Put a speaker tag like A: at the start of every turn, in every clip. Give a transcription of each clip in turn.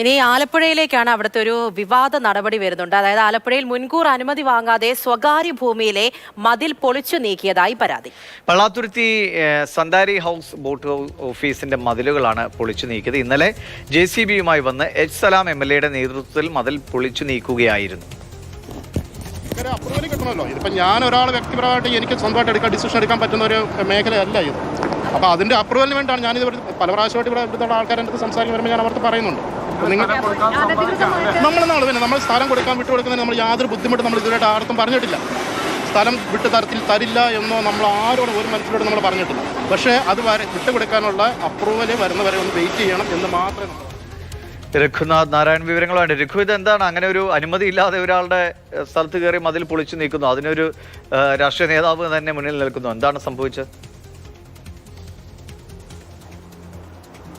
A: ഇനി ആലപ്പുഴയിലേക്കാണ് അവിടുത്തെ ഒരു വിവാദ നടപടി വരുന്നുണ്ട്. അതായത് ആലപ്പുഴയിൽ മുൻകൂർ അനുമതി വാങ്ങാതെ സ്വകാര്യ ഭൂമിയിലെ മതിൽ പൊളിച്ചു നീക്കിയതായി പരാതി.
B: പള്ളാത്തുരുത്തി സന്താരി ഹൗസ് ബോട്ട് ഓഫീസിന്റെ മതിലുകളാണ് പൊളിച്ചു നീക്കിയത്. ഇന്നലെ ജെ സി ബിയുമായി വന്ന് എച്ച് സലാം എം എൽ എയുടെ നേതൃത്വത്തിൽ മതിൽ പൊളിച്ചു നീക്കുകയായിരുന്നു.
C: അപ്രൂവൽ കിട്ടണമല്ലോ. ഇതിപ്പോൾ ഞാൻ ഒരാൾ വ്യക്തിപരമായിട്ട് എനിക്ക് സ്വന്തമായിട്ട് എടുക്കാൻ ഡിസിഷൻ എടുക്കാൻ പറ്റുന്ന ഒരു മേഖലയല്ല ഇത്. അപ്പോൾ അതിന്റെ അപ്രൂവലിന് വേണ്ടിയാണ് ഞാനിത് പല പ്രാവശ്യമായിട്ട് ഇവിടെ ഇവിടുത്തെ ആൾക്കാരെ അടുത്ത് സംസാരിക്കാൻ വരുമ്പോൾ ഞാൻ അവർക്ക് പറയുന്നുണ്ട്. നിങ്ങൾ നമ്മൾ നാളെ പിന്നെ നമ്മൾ സ്ഥലം കൊടുക്കാൻ വിട്ടു കൊടുക്കുന്നതിന് നമ്മൾ യാതൊരു ബുദ്ധിമുട്ടും നമ്മൾ ഇതുവരെയായിട്ട് ആർക്കും പറഞ്ഞിട്ടില്ല. സ്ഥലം വിട്ട് തരത്തിൽ തരില്ല എന്നോ നമ്മൾ ആരോടും ഒരു മനസ്സിലോട് നമ്മൾ പറഞ്ഞിട്ടില്ല. പക്ഷേ അത് വരെ വിട്ടു കൊടുക്കാനുള്ള അപ്രൂവൽ വരുന്നവരെ ഒന്ന് വെയിറ്റ് ചെയ്യണം എന്ന് മാത്രമേ
B: രഘുനാഥ് നാരായൺ വിവരങ്ങളുണ്ട് രഘു ഇത് എന്താണ് അങ്ങനെ ഒരു അനുമതി ഇല്ലാതെ ഒരാളുടെ സ്ഥലത്ത് കയറി മതിൽ പൊളിച്ചു നീക്കുന്നു. അതിനൊരു രാഷ്ട്രീയ നേതാവ് തന്നെ മുന്നിൽ നിൽക്കുന്നു. എന്താണ് സംഭവിച്ചത്?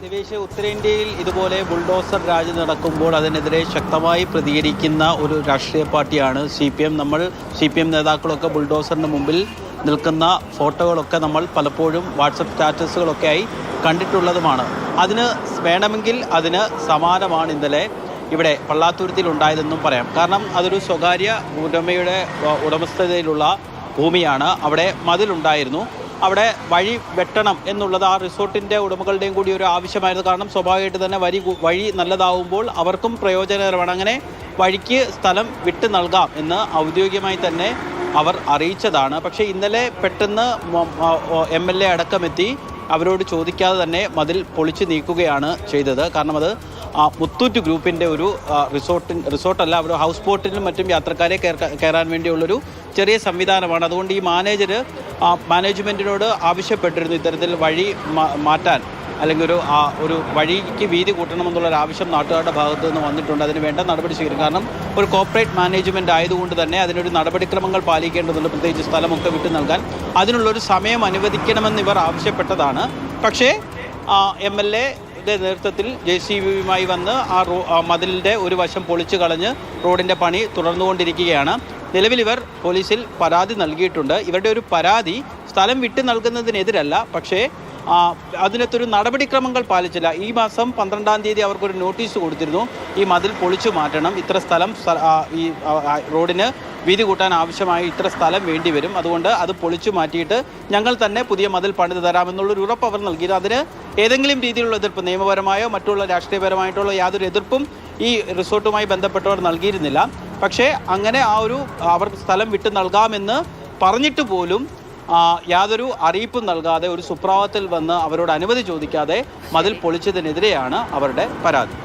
D: നിവേശ് ഉത്തരേന്ത്യയിൽ ഇതുപോലെ ബുൾഡോസർ രാജ് നടക്കുമ്പോൾ അതിനെതിരെ ശക്തമായി പ്രതികരിക്കുന്ന ഒരു രാഷ്ട്രീയ പാർട്ടിയാണ് സി പി എം നമ്മൾ സി പി എം നേതാക്കളൊക്കെ ബുൾഡോസറിന് മുമ്പിൽ നിൽക്കുന്ന ഫോട്ടോകളൊക്കെ നമ്മൾ പലപ്പോഴും വാട്സപ്പ് സ്റ്റാറ്റസുകളൊക്കെ ആയി കണ്ടിട്ടുള്ളതുമാണ്. അതിന് വേണമെങ്കിൽ അതിന് സമാനമാണ് ഇന്നലെ ഇവിടെ പള്ളാത്തുരുത്തിൽ ഉണ്ടായതെന്നും പറയാം. കാരണം അതൊരു സ്വകാര്യ ഉടമയുടെ ഉടമസ്ഥതയിലുള്ള ഭൂമിയാണ്. അവിടെ മതിലുണ്ടായിരുന്നു. അവിടെ വഴി വെട്ടണം എന്നുള്ളത് ആ റിസോർട്ടിന്റെ ഉടമകളുടെയും കൂടി ഒരു ആവശ്യമായിരുന്നു. കാരണം സ്വാഭാവികമായിട്ട് തന്നെ വരി വഴി നല്ലതാവുമ്പോൾ അവർക്കും പ്രയോജനകരമാണ്. അങ്ങനെ വഴിക്ക് സ്ഥലം വിട്ടു നൽകാം എന്ന് ഔദ്യോഗികമായി തന്നെ അവർ അറിയിച്ചതാണ്. പക്ഷേ ഇന്നലെ പെട്ടെന്ന് എം എൽ എ അടക്കമെത്തി അവരോട് ചോദിക്കാതെ തന്നെ മതിൽ പൊളിച്ചു നീക്കുകയാണ് ചെയ്തത്. കാരണം അത് മുത്തൂറ്റ് ഗ്രൂപ്പിന്റെ ഒരു റിസോർട്ടിൻ റിസോർട്ടല്ല ഒരു ഹൗസ് ബോട്ടിലും മറ്റും യാത്രക്കാരെ കയറ- കയറാൻ വേണ്ടിയുള്ളൊരു ചെറിയ സംവിധാനമാണ്. അതുകൊണ്ട് ഈ മാനേജർ മാനേജ്മെന്റിനോട് ആവശ്യപ്പെട്ടിരുന്നു ഇത്തരത്തിൽ വഴി മാറ്റാൻ. അല്ലെങ്കിൽ ഒരു ഒരു വഴിക്ക് വീതി കൂട്ടണമെന്നുള്ള ഒരു ആവശ്യം നാട്ടുകാരുടെ ഭാഗത്തു നിന്ന് വന്നിട്ടുണ്ട്. അതിന് വേണ്ട നടപടി സ്വീകരിക്കും. കാരണം ഒരു കോർപ്പറേറ്റ് മാനേജ്മെന്റ് ആയതുകൊണ്ട് തന്നെ അതിനൊരു നടപടിക്രമങ്ങൾ പാലിക്കേണ്ടതുണ്ട്. പ്രത്യേകിച്ച് സ്ഥലമൊക്കെ വിട്ടു നൽകാൻ. അതിനുള്ളൊരു സമയം അനുവദിക്കണമെന്ന് ഇവർ ആവശ്യപ്പെട്ടതാണ്. പക്ഷേ എം എൽ എയുടെ നേതൃത്വത്തിൽ ജെ സി ബിയുമായി വന്ന് ആ റോ മതിലിന്റെ ഒരു വശം പൊളിച്ചു കളഞ്ഞ് റോഡിന്റെ പണി തുടർന്നുകൊണ്ടിരിക്കുകയാണ്. നിലവിൽ ഇവർ പോലീസിൽ പരാതി നൽകിയിട്ടുണ്ട്. ഇവരുടെ ഒരു പരാതി സ്ഥലം വിട്ടു നൽകുന്നതിനെതിരല്ല. പക്ഷേ അതിനകത്തൊരു നടപടിക്രമങ്ങൾ പാലിച്ചില്ല. ഈ മാസം പന്ത്രണ്ടാം തീയതി അവർക്കൊരു നോട്ടീസ് കൊടുത്തിരുന്നു. ഈ മതിൽ പൊളിച്ചു മാറ്റണം. ഇത്ര സ്ഥലം ഈ റോഡിന് വീതി കൂട്ടാൻ ആവശ്യമായി ഇത്ര സ്ഥലം വേണ്ടി വരും. അതുകൊണ്ട് അത് പൊളിച്ചു മാറ്റിയിട്ട് ഞങ്ങൾ തന്നെ പുതിയ മതിൽ പണിത് തരാമെന്നുള്ളൊരു ഉറപ്പ് അവർ നൽകിയത്. അതിന് ഏതെങ്കിലും രീതിയിലുള്ള എതിർപ്പ് നിയമപരമായോ മറ്റുള്ള രാഷ്ട്രീയപരമായിട്ടുള്ള യാതൊരു എതിർപ്പും ഈ റിസോർട്ടുമായി ബന്ധപ്പെട്ടവർ നൽകിയിരുന്നില്ല. പക്ഷേ അങ്ങനെ ആ ഒരു അവർ സ്ഥലം വിട്ടു നൽകാമെന്ന് പറഞ്ഞിട്ട് പോലും യാതൊരു അറിയിപ്പും നൽകാതെ ഒരു സുപ്രഭാതത്തിൽ വന്ന് അവരോട് അനുമതി ചോദിക്കാതെ മതിൽ പൊളിച്ചതിനെതിരെയാണ് അവരുടെ പരാതി.